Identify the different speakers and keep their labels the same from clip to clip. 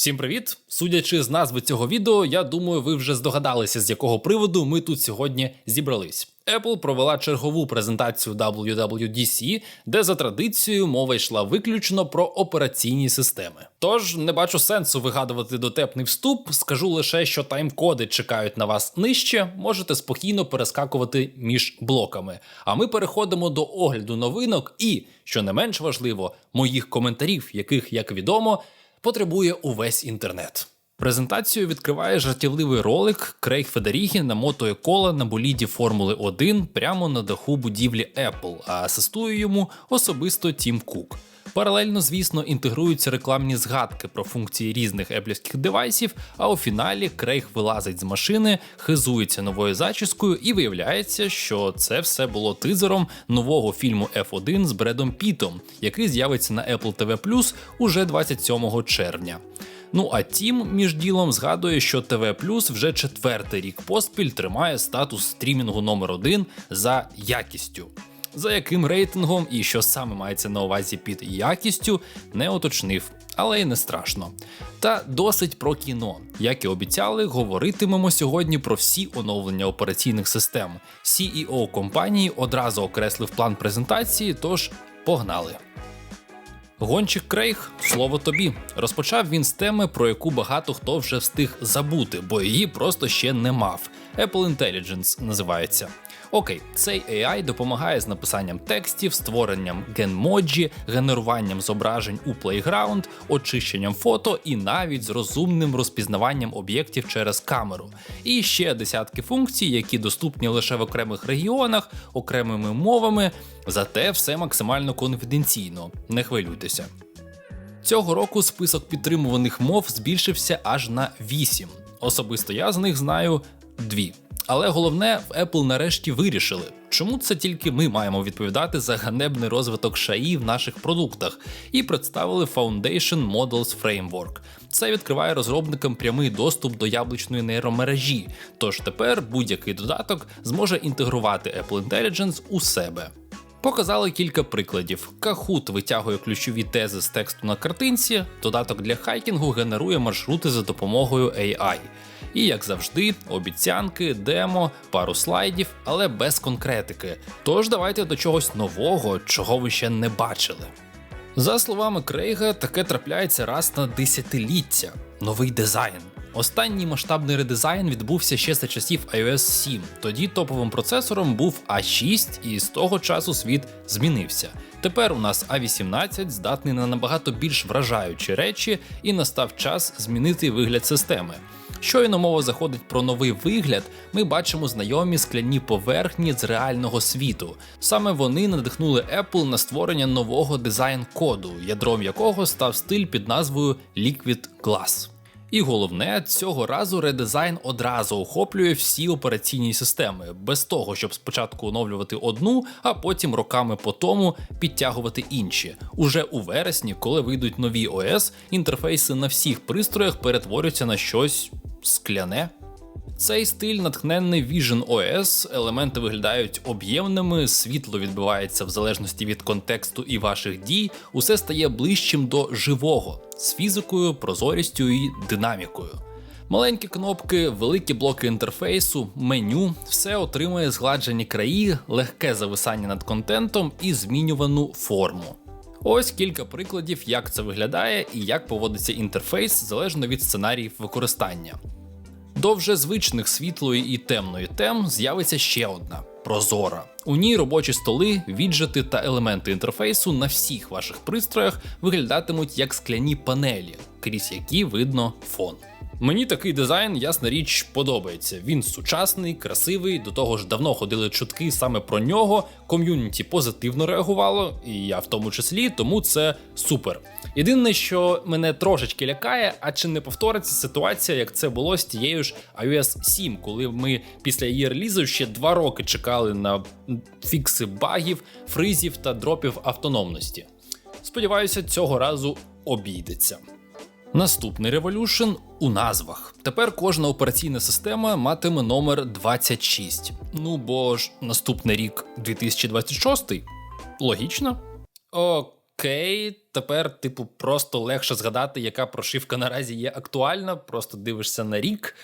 Speaker 1: Всім привіт! Судячи з назви цього відео, я думаю, ви вже здогадалися, з якого приводу ми тут сьогодні зібрались. Apple провела чергову презентацію WWDC, де за традицією мова йшла виключно про операційні системи. Тож не бачу сенсу вигадувати дотепний вступ. Скажу лише, що тайм-коди чекають на вас нижче, можете спокійно перескакувати між блоками. А ми переходимо до огляду новинок і, що не менш важливо, моїх коментарів, яких, як відомо, потребує увесь інтернет. Презентацію відкриває жартівливий ролик Крейг Федерігі намотує кола на боліді Формули 1 прямо на даху будівлі Apple, а асистує йому особисто Тім Кук. Паралельно, звісно, інтегруються рекламні згадки про функції різних еплівських девайсів, а у фіналі Крейг вилазить з машини, хизується новою зачіскою, і виявляється, що це все було тизером нового фільму F1 з Бредом Пітом, який з'явиться на Apple TV уже 27 червня. Ну а Тім між ділом згадує, що ТВ Плюс вже четвертий рік поспіль тримає статус стрімінгу номер один за якістю. За яким рейтингом і що саме мається на увазі під якістю, не уточнив, але й не страшно. Та досить про кіно. Як і обіцяли, говоритимемо сьогодні про всі оновлення операційних систем. CEO компанії одразу окреслив план презентації, тож погнали. Гонщик Крейг, слово тобі. Розпочав він з теми, про яку багато хто вже встиг забути, бо її просто ще не мав. Apple Intelligence називається. Окей, цей AI допомагає з написанням текстів, створенням генмоджі, генеруванням зображень у Playground, очищенням фото і навіть з розумним розпізнаванням об'єктів через камеру. І ще десятки функцій, які доступні лише в окремих регіонах, окремими мовами, зате все максимально конфіденційно. Не хвилюйтеся. Цього року список підтримуваних мов збільшився аж на 8. Особисто я з них знаю дві. Але головне, в Apple нарешті вирішили, чому це тільки ми маємо відповідати за ганебний розвиток шаї в наших продуктах, і представили Foundation Models Framework. Це відкриває розробникам прямий доступ до яблучної нейромережі. Тож тепер будь-який додаток зможе інтегрувати Apple Intelligence у себе. Показали кілька прикладів. Kahoot витягує ключові тези з тексту на картинці, додаток для хайкінгу генерує маршрути за допомогою AI. І, як завжди, обіцянки, демо, пару слайдів, але без конкретики. Тож давайте до чогось нового, чого ви ще не бачили. За словами Крейга, таке трапляється раз на десятиліття. Новий дизайн. Останній масштабний редизайн відбувся ще за часів iOS 7. Тоді топовим процесором був A6, і з того часу світ змінився. Тепер у нас A18 здатний на набагато більш вражаючі речі, і настав час змінити вигляд системи. Щойно мова заходить про новий вигляд, ми бачимо знайомі скляні поверхні з реального світу. Саме вони надихнули Apple на створення нового дизайн-коду, ядром якого став стиль під назвою Liquid Glass. І головне, цього разу редизайн одразу охоплює всі операційні системи, без того, щоб спочатку оновлювати одну, а потім роками по тому підтягувати інші. Уже у вересні, коли вийдуть нові ОС, інтерфейси на всіх пристроях перетворюються на щось скляне. Цей стиль натхненний Vision OS, елементи виглядають об'ємними, світло відбивається в залежності від контексту і ваших дій, усе стає ближчим до живого з фізикою, прозорістю і динамікою. Маленькі кнопки, великі блоки інтерфейсу, меню, все отримує згладжені краї, легке зависання над контентом і змінювану форму. Ось кілька прикладів, як це виглядає і як поводиться інтерфейс залежно від сценаріїв використання. До вже звичних світлої і темної тем з'явиться ще одна прозора. У ній робочі столи, віджити та елементи інтерфейсу на всіх ваших пристроях виглядатимуть як скляні панелі, крізь які видно фон. Мені такий дизайн, ясна річ, подобається. Він сучасний, красивий, до того ж давно ходили чутки саме про нього. Ком'юніті позитивно реагувало, і я в тому числі, тому це супер. Єдине, що мене трошечки лякає, а чи не повториться ситуація, як це було з тією ж iOS 7, коли ми після її релізу ще два роки чекали на фікси багів, фризів та дропів автономності. Сподіваюся, цього разу обійдеться. Наступний революшн у назвах. Тепер кожна операційна система матиме номер 26. Ну бо ж наступний рік 2026. Логічно? Окей, тепер, типу, просто легше згадати, яка прошивка наразі є актуальна. Просто дивишся на рік.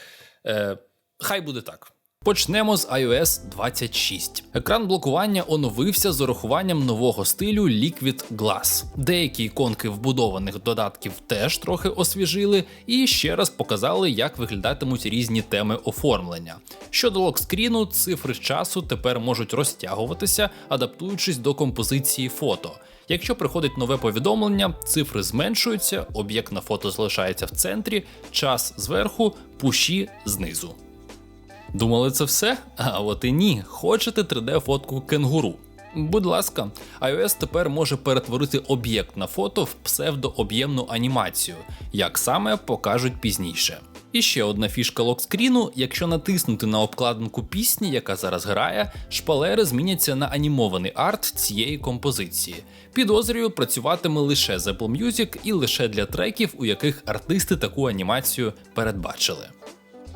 Speaker 1: Е, Хай буде так. Почнемо з iOS 26. Екран блокування оновився з урахуванням нового стилю Liquid Glass. Деякі іконки вбудованих додатків теж трохи освіжили і ще раз показали, як виглядатимуть різні теми оформлення. Щодо локскріну, цифри часу тепер можуть розтягуватися, адаптуючись до композиції фото. Якщо приходить нове повідомлення, цифри зменшуються, об'єкт на фото залишається в центрі, час зверху, пуші знизу. Думали, це все? А от і ні. Хочете 3D-фотку кенгуру. Будь ласка, iOS тепер може перетворити об'єкт на фото в псевдооб'ємну анімацію, як саме покажуть пізніше. І ще одна фішка локскріну: якщо натиснути на обкладинку пісні, яка зараз грає, шпалери зміняться на анімований арт цієї композиції. Підозрюю, працюватиме лише з Apple Music і лише для треків, у яких артисти таку анімацію передбачили.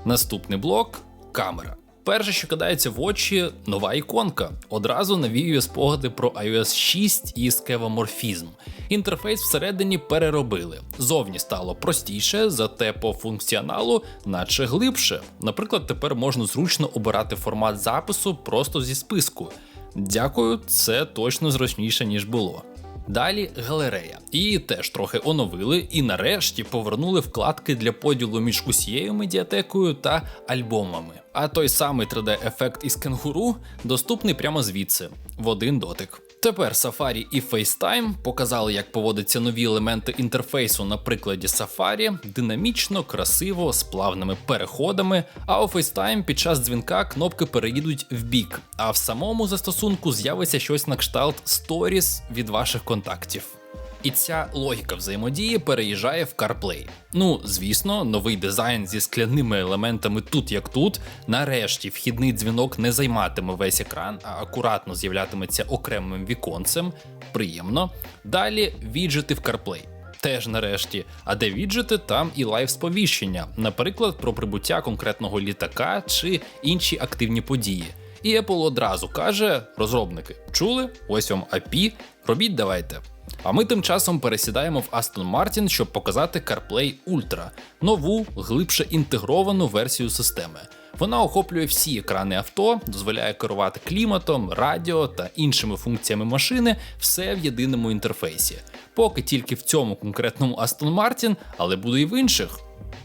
Speaker 1: Наступний блок камера. Перше, що кидається в очі, нова іконка. Одразу навіює спогади про iOS 6 і скевоморфізм. Інтерфейс всередині переробили. Зовні стало простіше, зате по функціоналу, наче глибше. Наприклад, тепер можна зручно обирати формат запису просто зі списку. Дякую, це точно зручніше, ніж було. Далі галерея. Її теж трохи оновили і нарешті повернули вкладки для поділу між усією медіатекою та альбомами. А той самий 3D-ефект із кенгуру доступний прямо звідси, в один дотик. Тепер Safari і FaceTime показали, як поводяться нові елементи інтерфейсу на прикладі Safari, динамічно, красиво, з плавними переходами. А у FaceTime під час дзвінка кнопки переїдуть в бік, а в самому застосунку з'явиться щось на кшталт Stories від ваших контактів. І ця логіка взаємодії переїжджає в CarPlay. Ну, звісно, новий дизайн зі скляними елементами тут як тут. Нарешті вхідний дзвінок не займатиме весь екран, а акуратно з'являтиметься окремим віконцем. Приємно. Далі віджити в CarPlay. Теж нарешті, а де віджити, там і лайв сповіщення, наприклад, про прибуття конкретного літака чи інші активні події. І Apple одразу каже: розробники, чули? Ось вам API, робіть давайте. А ми тим часом пересідаємо в Aston Martin, щоб показати CarPlay Ultra, нову, глибше інтегровану версію системи. Вона охоплює всі екрани авто, дозволяє керувати кліматом, радіо та іншими функціями машини, все в єдиному інтерфейсі. Поки тільки в цьому конкретному Aston Martin, але буде і в інших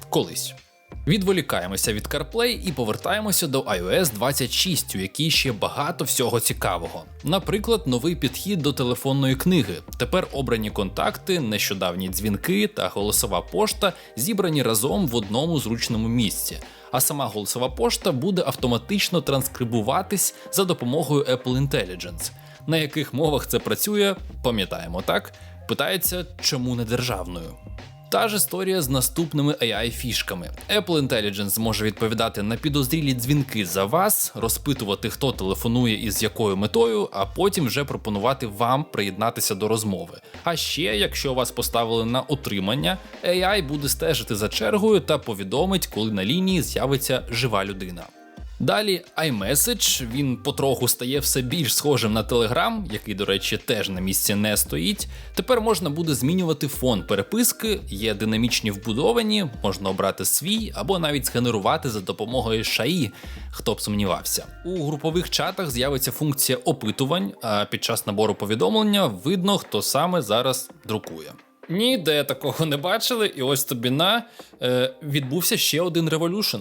Speaker 1: колись. Відволікаємося від CarPlay і повертаємося до iOS 26, у якій ще багато всього цікавого. Наприклад, новий підхід до телефонної книги. Тепер обрані контакти, нещодавні дзвінки та голосова пошта зібрані разом в одному зручному місці. А сама голосова пошта буде автоматично транскрибуватись за допомогою Apple Intelligence. На яких мовах це працює, пам'ятаємо так? Питається, чому не державною. Та ж історія з наступними AI-фішками. Apple Intelligence зможе відповідати на підозрілі дзвінки за вас, розпитувати, хто телефонує і з якою метою, а потім вже пропонувати вам приєднатися до розмови. А ще, якщо вас поставили на отримання, AI буде стежити за чергою та повідомить, коли на лінії з'явиться жива людина. Далі iMessage, він потроху стає все більш схожим на Telegram, який, до речі, теж на місці не стоїть. Тепер можна буде змінювати фон переписки, є динамічні вбудовані, можна обрати свій або навіть згенерувати за допомогою шаї, хто б сумнівався. У групових чатах з'явиться функція опитувань, а під час набору повідомлення видно, хто саме зараз друкує. Ніде такого не бачили, і ось тобі на е, відбувся ще один революшн.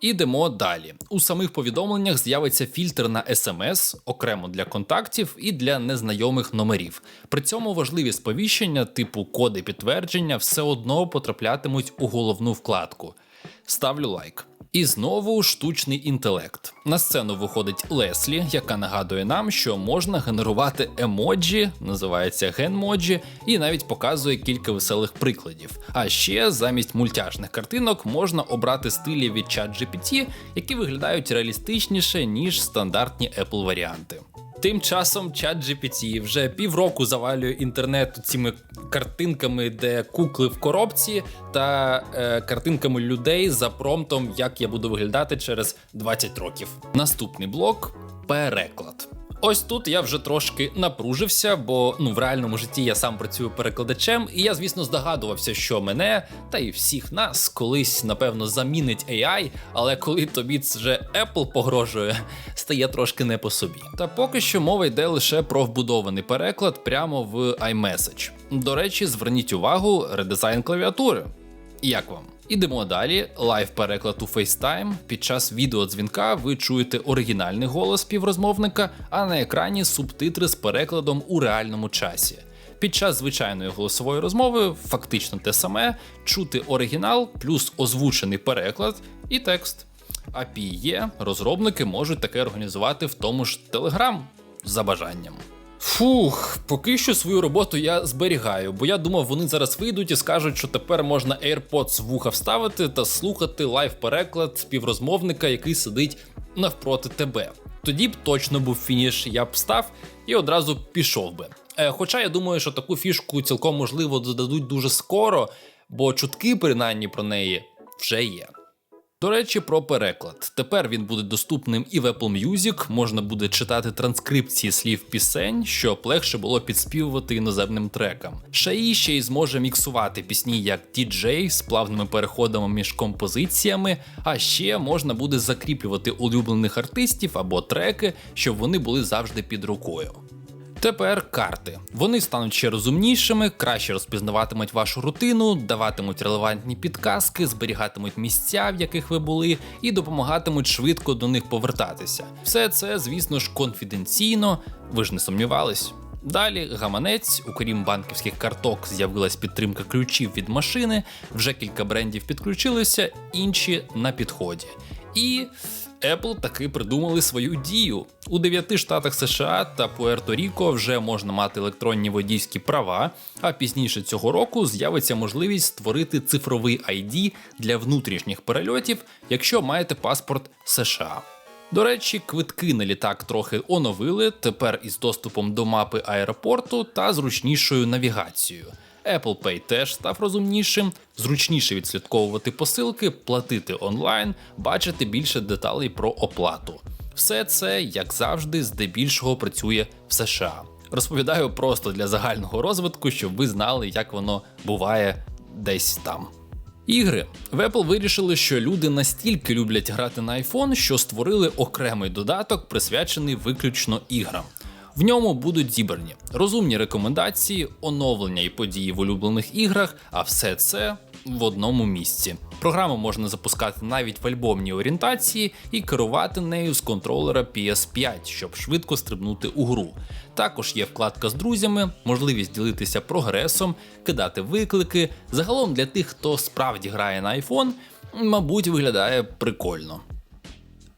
Speaker 1: Ідемо далі. У самих повідомленнях з'явиться фільтр на смс окремо для контактів і для незнайомих номерів. При цьому важливі сповіщення, типу коди підтвердження, все одно потраплятимуть у головну вкладку. Ставлю лайк. І знову штучний інтелект. На сцену виходить Леслі, яка нагадує нам, що можна генерувати емоджі, називається генмоджі, і навіть показує кілька веселих прикладів. А ще замість мультяшних картинок можна обрати стилі від ChatGPT, які виглядають реалістичніше, ніж стандартні Apple варіанти. Тим часом ChatGPT вже півроку завалює інтернет цими картинками, де кукли в коробці, та е, картинками людей за промтом, як я буду виглядати через 20 років. Наступний блок переклад. Ось тут я вже трошки напружився, бо ну в реальному житті я сам працюю перекладачем, і я, звісно, здогадувався, що мене та й всіх нас колись напевно замінить AI, але коли тобі це вже Apple погрожує, стає трошки не по собі. Та поки що мова йде лише про вбудований переклад прямо в iMessage. До речі, зверніть увагу, редизайн клавіатури. Як вам? Ідемо далі. Лайв переклад у FaceTime. Під час відеодзвінка ви чуєте оригінальний голос співрозмовника, а на екрані субтитри з перекладом у реальному часі. Під час звичайної голосової розмови фактично те саме, чути оригінал плюс озвучений переклад і текст. API є, розробники можуть таке організувати в тому ж Telegram за бажанням. Фух, поки що свою роботу я зберігаю, бо я думав, вони зараз вийдуть і скажуть, що тепер можна AirPods в вуха вставити та слухати лайв-переклад співрозмовника, який сидить навпроти тебе. Тоді б точно був фініш, я б став і одразу пішов би. Е, Хоча я думаю, що таку фішку цілком можливо додадуть дуже скоро, бо чутки, принаймні, про неї вже є. До речі, про переклад. Тепер він буде доступним і в Apple Music, можна буде читати транскрипції слів пісень, щоб легше було підспівувати іноземним трекам. Шаї ще й зможе міксувати пісні як DJ з плавними переходами між композиціями, а ще можна буде закріплювати улюблених артистів або треки, щоб вони були завжди під рукою. Тепер карти. Вони стануть ще розумнішими, краще розпізнаватимуть вашу рутину, даватимуть релевантні підказки, зберігатимуть місця, в яких ви були, і допомагатимуть швидко до них повертатися. Все це, звісно ж, конфіденційно, ви ж не сумнівались. Далі гаманець, окрім банківських карток, з'явилась підтримка ключів від машини. Вже кілька брендів підключилися, інші на підході. І Apple таки придумали свою дію. У дев'яти штатах США та Пуерто-Ріко вже можна мати електронні водійські права, а пізніше цього року з'явиться можливість створити цифровий ID для внутрішніх перельотів, якщо маєте паспорт США. До речі, квитки на літак трохи оновили тепер із доступом до мапи аеропорту та зручнішою навігацією. Apple Pay теж став розумнішим, зручніше відслідковувати посилки, платити онлайн, бачити більше деталей про оплату. Все це, як завжди, здебільшого працює в США. Розповідаю просто для загального розвитку, щоб ви знали, як воно буває десь там. Ігри в Apple вирішили, що люди настільки люблять грати на iPhone, що створили окремий додаток, присвячений виключно іграм. В ньому будуть зібрані розумні рекомендації, оновлення і події в улюблених іграх, а все це в одному місці. Програму можна запускати навіть в альбомній орієнтації і керувати нею з контролера PS5, щоб швидко стрибнути у гру. Також є вкладка з друзями, можливість ділитися прогресом, кидати виклики. Загалом для тих, хто справді грає на iPhone, мабуть, виглядає прикольно.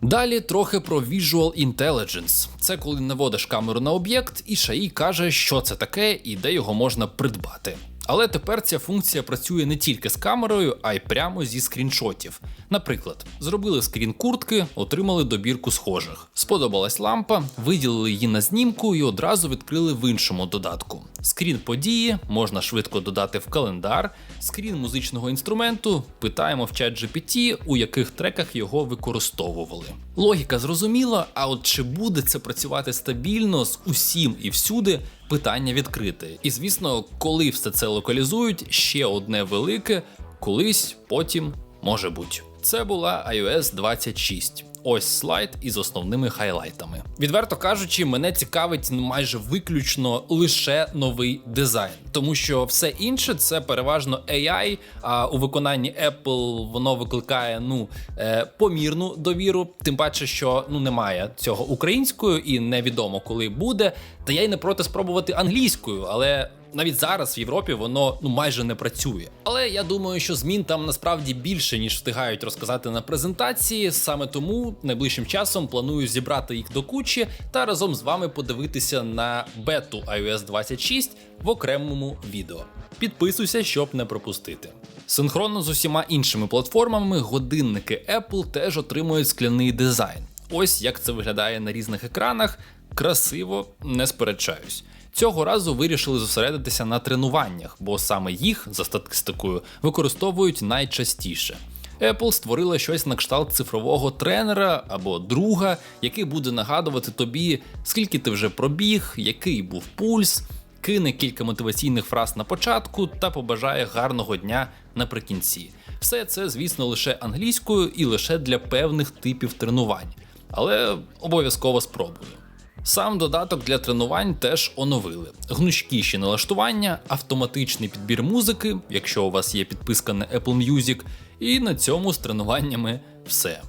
Speaker 1: Далі трохи про Visual Intelligence. Це коли наводиш камеру на об'єкт, і шаї каже, що це таке і де його можна придбати. Але тепер ця функція працює не тільки з камерою, а й прямо зі скріншотів. Наприклад, зробили скрін куртки, отримали добірку схожих. Сподобалась лампа, виділили її на знімку і одразу відкрили в іншому додатку. Скрін події можна швидко додати в календар, скрін музичного інструменту, питаємо в чат GPT, у яких треках його використовували. Логіка зрозуміла, а от чи буде це працювати стабільно з усім і всюди, питання відкрите. І звісно, коли все це локалізують, ще одне велике, колись, потім, може бути. Це була iOS 26. Ось слайд із основними хайлайтами. Відверто кажучи, мене цікавить майже виключно лише новий дизайн, тому що все інше це переважно AI, А у виконанні Apple воно викликає ну е, помірну довіру. Тим паче, що ну немає цього українською і невідомо коли буде. Та я й не проти спробувати англійською, але навіть зараз в Європі воно ну майже не працює. Але я думаю, що змін там насправді більше ніж встигають розказати на презентації. Саме тому найближчим часом планую зібрати їх до кучі та разом з вами подивитися на бету iOS 26 в окремому відео. Підписуйся, щоб не пропустити. Синхронно з усіма іншими платформами, годинники Apple теж отримують скляний дизайн. Ось як це виглядає на різних екранах. Красиво, не сперечаюсь. Цього разу вирішили зосередитися на тренуваннях, бо саме їх за статистикою використовують найчастіше. Apple створила щось на кшталт цифрового тренера або друга, який буде нагадувати тобі, скільки ти вже пробіг, який був пульс, кине кілька мотиваційних фраз на початку та побажає гарного дня наприкінці. Все це, звісно, лише англійською і лише для певних типів тренувань, але обов'язково спробую. Сам додаток для тренувань теж оновили. Гнучкіші налаштування, автоматичний підбір музики, якщо у вас є підписка на Apple Music, і на цьому з тренуваннями все.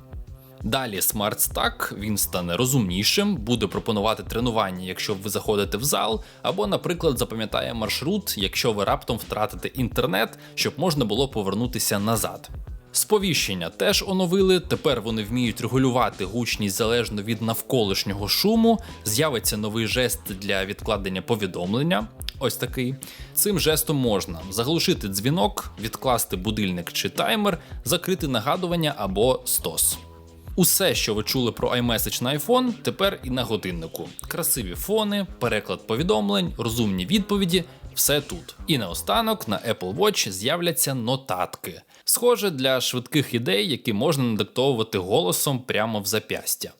Speaker 1: Далі Smart Stack, він стане розумнішим, буде пропонувати тренування, якщо ви заходите в зал, або, наприклад, запам'ятає маршрут, якщо ви раптом втратите інтернет, щоб можна було повернутися назад. Сповіщення теж оновили. Тепер вони вміють регулювати гучність залежно від навколишнього шуму. З'явиться новий жест для відкладення повідомлення. Ось такий. Цим жестом можна заглушити дзвінок, відкласти будильник чи таймер, закрити нагадування або стос. Усе, що ви чули про iMessage на iPhone, тепер і на годиннику. Красиві фони, переклад повідомлень, розумні відповіді все тут. І наостанок на Apple Watch з'являться нотатки. Схоже для швидких ідей, які можна надиктовувати голосом прямо в запястя.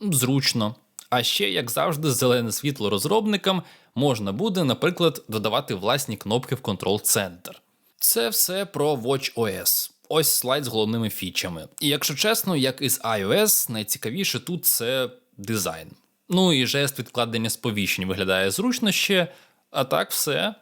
Speaker 1: Зручно. А ще, як завжди, зелене світло розробникам можна буде, наприклад, додавати власні кнопки в Control Center. Це все про WatchOS. Ось слайд з головними фічами. І якщо чесно, як із iOS, найцікавіше тут це дизайн. Ну і жест відкладення сповіщень виглядає зручно ще, а так все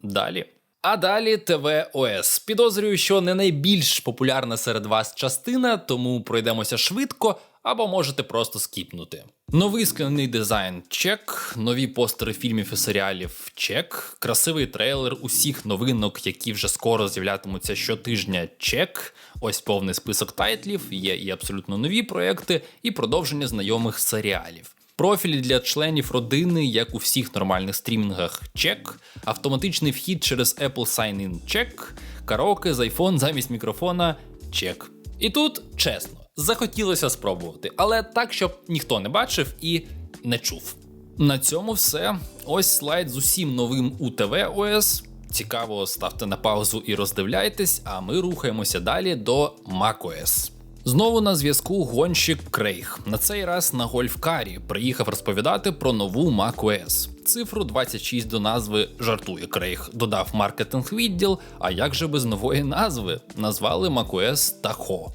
Speaker 1: далі. А далі tvOS. Підозрюю, що не найбільш популярна серед вас частина, тому пройдемося швидко або можете просто скіпнути. Новий скляний дизайн чек, нові постери фільмів і серіалів чек, красивий трейлер усіх новинок, які вже скоро з'являтимуться щотижня чек. Ось повний список тайтлів, є і абсолютно нові проекти, і продовження знайомих серіалів. Профілі для членів родини, як у всіх нормальних стрімінгах, чек, автоматичний вхід через Apple Sign-In чек, караоке з iPhone замість мікрофона чек. І тут чесно, захотілося спробувати, але так, щоб ніхто не бачив і не чув. На цьому все. Ось слайд з усім новим у tvOS. Цікаво, ставте на паузу і роздивляйтесь, а ми рухаємося далі до macOS. Знову на зв'язку гонщик Крейг. На цей раз на гольфкарі приїхав розповідати про нову macOS. Цифру 26 до назви жартує Крейг. Додав маркетинг відділ. А як же без нової назви? Назвали macOS Tahoe.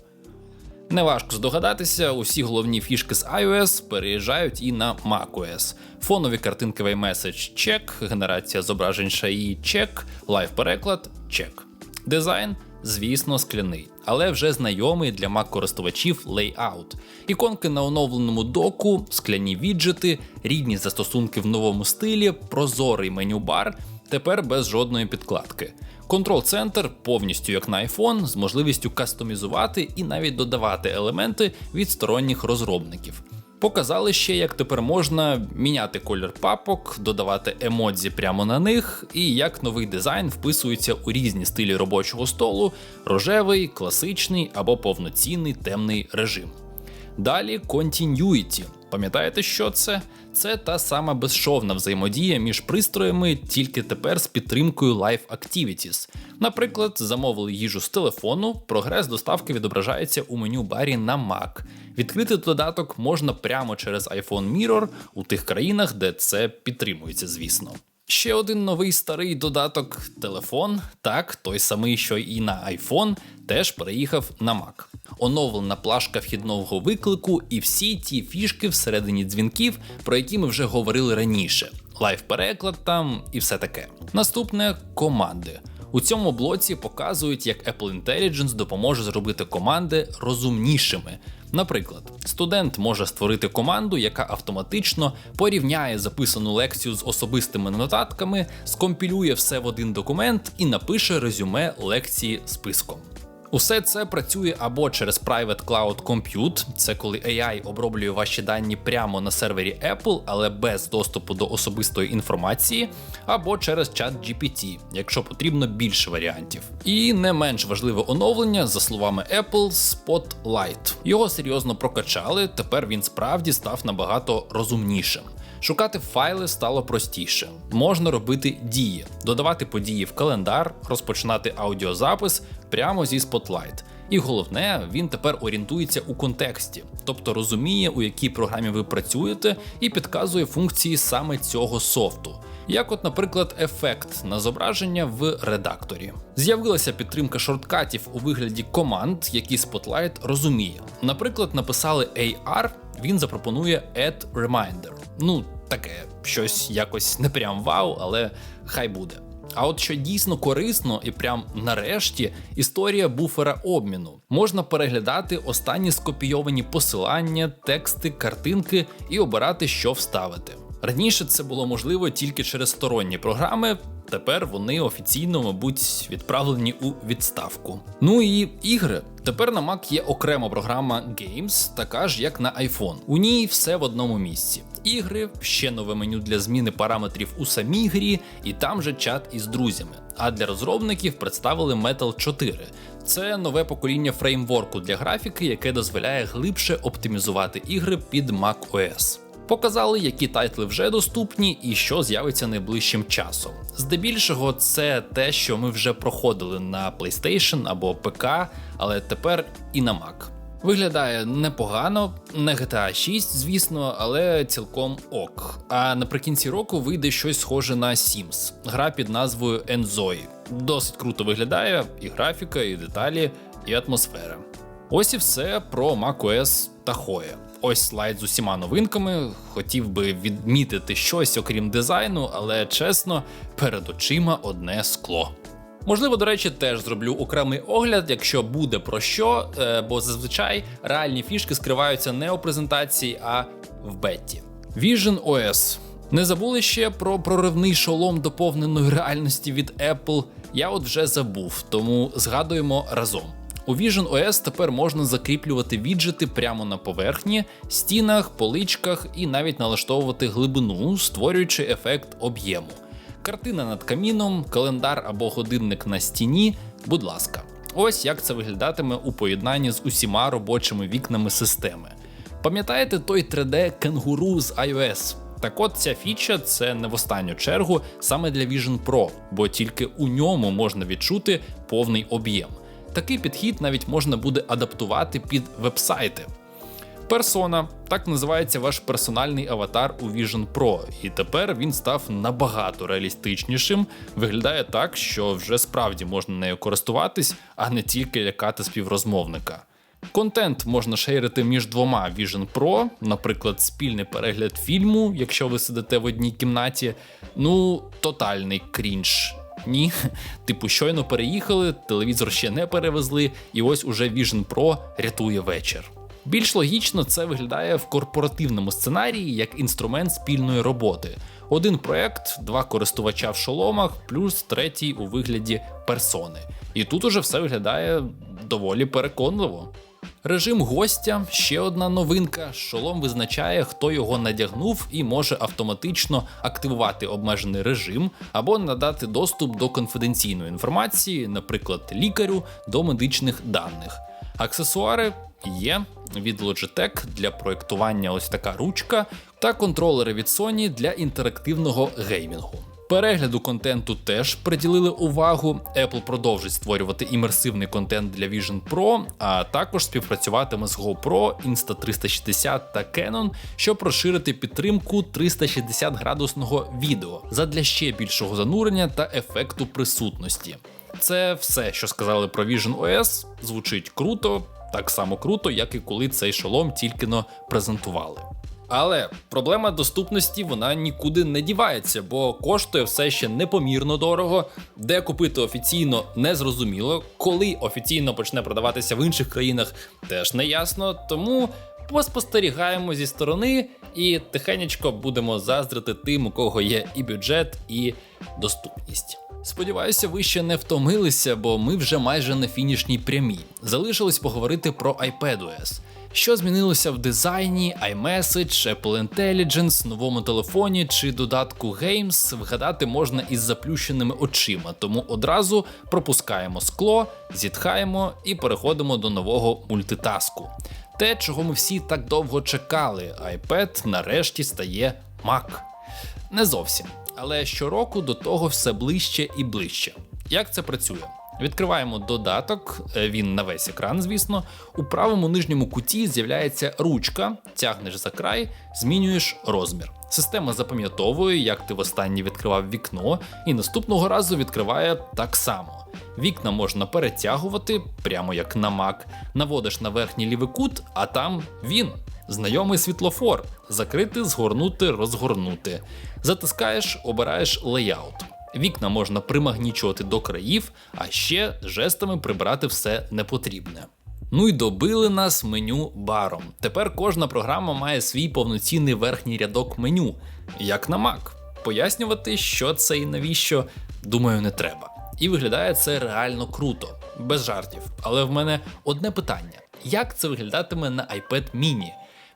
Speaker 1: Неважко здогадатися, усі головні фішки з iOS переїжджають і на macOS. Фонові в iMessage – чек, генерація зображень шаї чек, лайв-переклад чек. Дизайн, звісно, скляний, але вже знайомий для Mac-користувачів лейаут. Іконки на оновленому доку, скляні віджити, рідні застосунки в новому стилі, прозорий меню-бар, тепер без жодної підкладки. Контрол-центр повністю як на iPhone, з можливістю кастомізувати і навіть додавати елементи від сторонніх розробників. Показали ще, як тепер можна міняти колір папок, додавати емодзі прямо на них, і як новий дизайн вписується у різні стилі робочого столу: рожевий, класичний або повноцінний темний режим. Далі Continuity. Пам'ятаєте, що це? Це та сама безшовна взаємодія між пристроями, тільки тепер з підтримкою Live Activities. Наприклад, замовили їжу з телефону, прогрес доставки відображається у меню барі на Mac. Відкрити додаток можна прямо через iPhone Mirror у тих країнах, де це підтримується, звісно. Ще один новий старий додаток телефон, так, той самий, що і на iPhone, теж переїхав на Mac. Оновлена плашка вхідного виклику і всі ті фішки всередині дзвінків, про які ми вже говорили раніше. Лайв-переклад там і все таке. Наступне команди. У цьому блоці показують, як Apple Intelligence допоможе зробити команди розумнішими. Наприклад, студент може створити команду, яка автоматично порівняє записану лекцію з особистими нотатками, скомпілює все в один документ і напише резюме лекції списком. Усе це працює або через Private Cloud Compute, це коли AI оброблює ваші дані прямо на сервері Apple, але без доступу до особистої інформації, або через ChatGPT, якщо потрібно більше варіантів. І не менш важливе оновлення, за словами Apple, Spotlight. Його серйозно прокачали, тепер він справді став набагато розумнішим. Шукати файли стало простіше. Можна робити дії, додавати події в календар, розпочинати аудіозапис прямо зі Spotlight. І головне, він тепер орієнтується у контексті, тобто розуміє, у якій програмі ви працюєте, і підказує функції саме цього софту. Як, от, наприклад, ефект на зображення в редакторі. З'явилася підтримка шорткатів у вигляді команд, які Spotlight розуміє. Наприклад, написали AR, він запропонує Add Reminder. Ну, таке щось якось не прям вау, але хай буде. А от що дійсно корисно, і прям нарешті історія буфера обміну. Можна переглядати останні скопійовані посилання, тексти, картинки і обирати, що вставити. Раніше це було можливо тільки через сторонні програми. Тепер вони офіційно, мабуть, відправлені у відставку. Ну і ігри. Тепер на Mac є окрема програма Games, така ж як на iPhone. У ній все в одному місці. Ігри, ще нове меню для зміни параметрів у самій грі, і там же чат із друзями. А для розробників представили Metal 4. Це нове покоління фреймворку для графіки, яке дозволяє глибше оптимізувати ігри під macOS. Показали, які тайтли вже доступні і що з'явиться найближчим часом. Здебільшого, це те, що ми вже проходили на PlayStation або ПК, але тепер і на Mac. Виглядає непогано, не GTA 6, звісно, але цілком ок. А наприкінці року вийде щось схоже на Sims, гра під назвою Enzoy. Досить круто виглядає, і графіка, і деталі, і атмосфера. Ось і все про macOS Hoya. Ось слайд з усіма новинками. Хотів би відмітити щось, окрім дизайну, але чесно, перед очима одне скло. Можливо, до речі, теж зроблю окремий огляд, якщо буде про що, е, бо зазвичай реальні фішки скриваються не у презентації, а в бетті. Vision OS. Не забули ще про проривний шолом доповненої реальності від Apple. Я от вже забув, тому згадуємо разом. У Vision OS тепер можна закріплювати віджити прямо на поверхні, стінах, поличках і навіть налаштовувати глибину, створюючи ефект об'єму. Картина над каміном, календар або годинник на стіні, будь ласка. Ось як це виглядатиме у поєднанні з усіма робочими вікнами системи. Пам'ятаєте той 3D кенгуру з iOS? Так от ця фіча це не в останню чергу саме для Vision Pro, бо тільки у ньому можна відчути повний об'єм. Такий підхід навіть можна буде адаптувати під вебсайти. Персона так називається ваш персональний аватар у Vision Pro, і тепер він став набагато реалістичнішим. Виглядає так, що вже справді можна нею користуватись, а не тільки лякати співрозмовника. Контент можна шейрити між двома Vision Pro, наприклад, спільний перегляд фільму, якщо ви сидите в одній кімнаті. Ну, тотальний крінж. Ні, типу, щойно переїхали, телевізор ще не перевезли, і ось уже Vision Pro рятує вечір. Більш логічно це виглядає в корпоративному сценарії як інструмент спільної роботи. Один проект, два користувача в шоломах, плюс третій у вигляді персони. І тут уже все виглядає доволі переконливо. Режим гостя ще одна новинка. Шолом визначає, хто його надягнув, і може автоматично активувати обмежений режим або надати доступ до конфіденційної інформації, наприклад, лікарю до медичних даних. Аксесуари є від Logitech для проєктування ось така ручка, та контролери від Sony для інтерактивного геймінгу. Перегляду контенту теж приділили увагу. Apple продовжить створювати імерсивний контент для Vision Pro, а також співпрацюватиме з GoPro, Insta360 та Canon, щоб розширити підтримку 360 градусного відео задля ще більшого занурення та ефекту присутності. Це все, що сказали про Vision OS. Звучить круто, так само круто, як і коли цей шолом тільки но презентували. Але проблема доступності вона нікуди не дівається, бо коштує все ще непомірно дорого. Де купити офіційно незрозуміло, коли офіційно почне продаватися в інших країнах, теж не ясно. Тому поспостерігаємо зі сторони і тихенечко будемо заздрити тим, у кого є і бюджет, і доступність. Сподіваюся, ви ще не втомилися, бо ми вже майже на фінішній прямій. Залишилось поговорити про iPadOS. Що змінилося в дизайні, iMessage, Apple Intelligence, новому телефоні чи додатку Games, вгадати можна із заплющеними очима, тому одразу пропускаємо скло, зітхаємо і переходимо до нового мультитаску. Те, чого ми всі так довго чекали, iPad нарешті стає Mac. Не зовсім, але щороку до того все ближче і ближче. Як це працює? Відкриваємо додаток, е, він на весь екран, звісно. У правому нижньому куті з'являється ручка, тягнеш за край, змінюєш розмір. Система запам'ятовує, як ти востаннє відкривав вікно, і наступного разу відкриває так само. Вікна можна перетягувати, прямо як на Mac. Наводиш на верхній лівий кут, а там він. Знайомий світлофор. Закрити, згорнути, розгорнути. Затискаєш, обираєш леяут. Вікна можна примагнічувати до країв, а ще жестами прибрати все непотрібне. Ну і добили нас меню баром. Тепер кожна програма має свій повноцінний верхній рядок меню, як на Mac. Пояснювати, що це і навіщо, думаю, не треба. І виглядає це реально круто, без жартів. Але в мене одне питання: як це виглядатиме на iPad mini?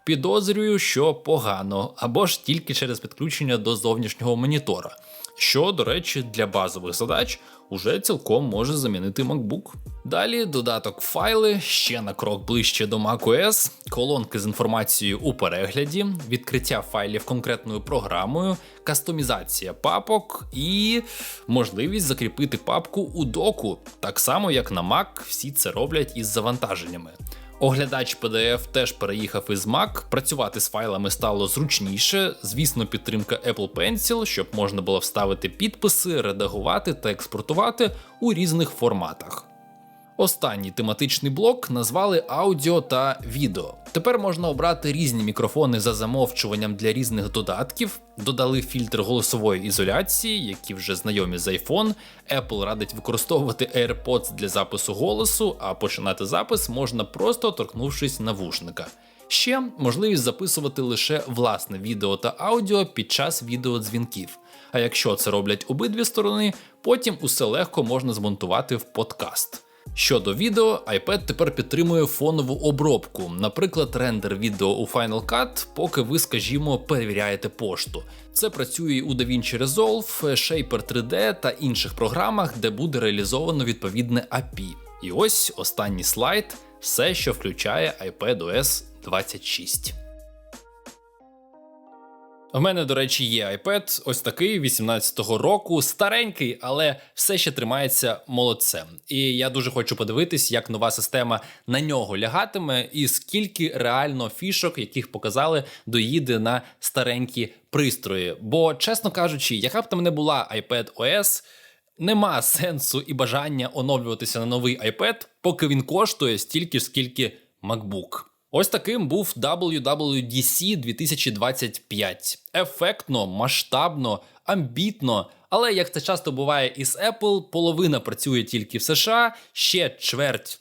Speaker 1: Підозрюю, що погано, або ж тільки через підключення до зовнішнього монітора, що, до речі, для базових задач уже цілком може замінити MacBook. Далі додаток файли ще на крок ближче до macOS, колонки з інформацією у перегляді, відкриття файлів конкретною програмою, кастомізація папок і можливість закріпити папку у доку, так само як на Mac всі це роблять із завантаженнями. Оглядач PDF теж переїхав із Mac, працювати з файлами стало зручніше. Звісно, підтримка Apple Pencil, щоб можна було вставити підписи, редагувати та експортувати у різних форматах. Останній тематичний блок назвали аудіо та відео. Тепер можна обрати різні мікрофони за замовчуванням для різних додатків, додали фільтр голосової ізоляції, які вже знайомі з iPhone. Apple радить використовувати AirPods для запису голосу, а починати запис можна просто торкнувшись навушника. Ще можливість записувати лише власне відео та аудіо під час відеодзвінків. А якщо це роблять обидві сторони, потім усе легко можна змонтувати в подкаст. Щодо відео, iPad тепер підтримує фонову обробку, наприклад, рендер відео у Final Cut, поки ви, скажімо, перевіряєте пошту. Це працює у DaVinci Resolve, Shaper 3D та інших програмах, де буде реалізовано відповідне API. І ось останній слайд все, що включає iPadOS 26. У мене, до речі, є iPad, ось такий 18-го року, старенький, але все ще тримається молодцем. І я дуже хочу подивитись, як нова система на нього лягатиме, і скільки реально фішок, яких показали, доїде на старенькі пристрої. Бо, чесно кажучи, яка б там не була iPad OS, нема сенсу і бажання оновлюватися на новий iPad, поки він коштує стільки ж, скільки MacBook. Ось таким був WWDC 2025. Ефектно, масштабно, амбітно. Але як це часто буває із Apple, половина працює тільки в США, ще чверть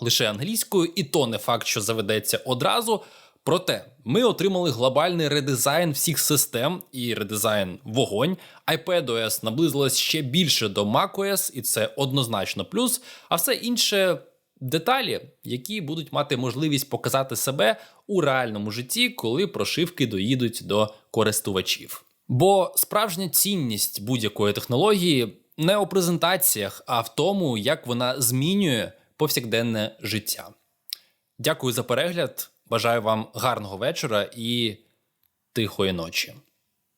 Speaker 1: лише англійською, і то не факт, що заведеться одразу. Проте ми отримали глобальний редизайн всіх систем і редизайн вогонь. iPadOS наблизилась ще більше до macOS, і це однозначно плюс. А все інше деталі, які будуть мати можливість показати себе у реальному житті, коли прошивки доїдуть до користувачів. Бо справжня цінність будь-якої технології не у презентаціях, а в тому, як вона змінює повсякденне життя. Дякую за перегляд. Бажаю вам гарного вечора і тихої ночі.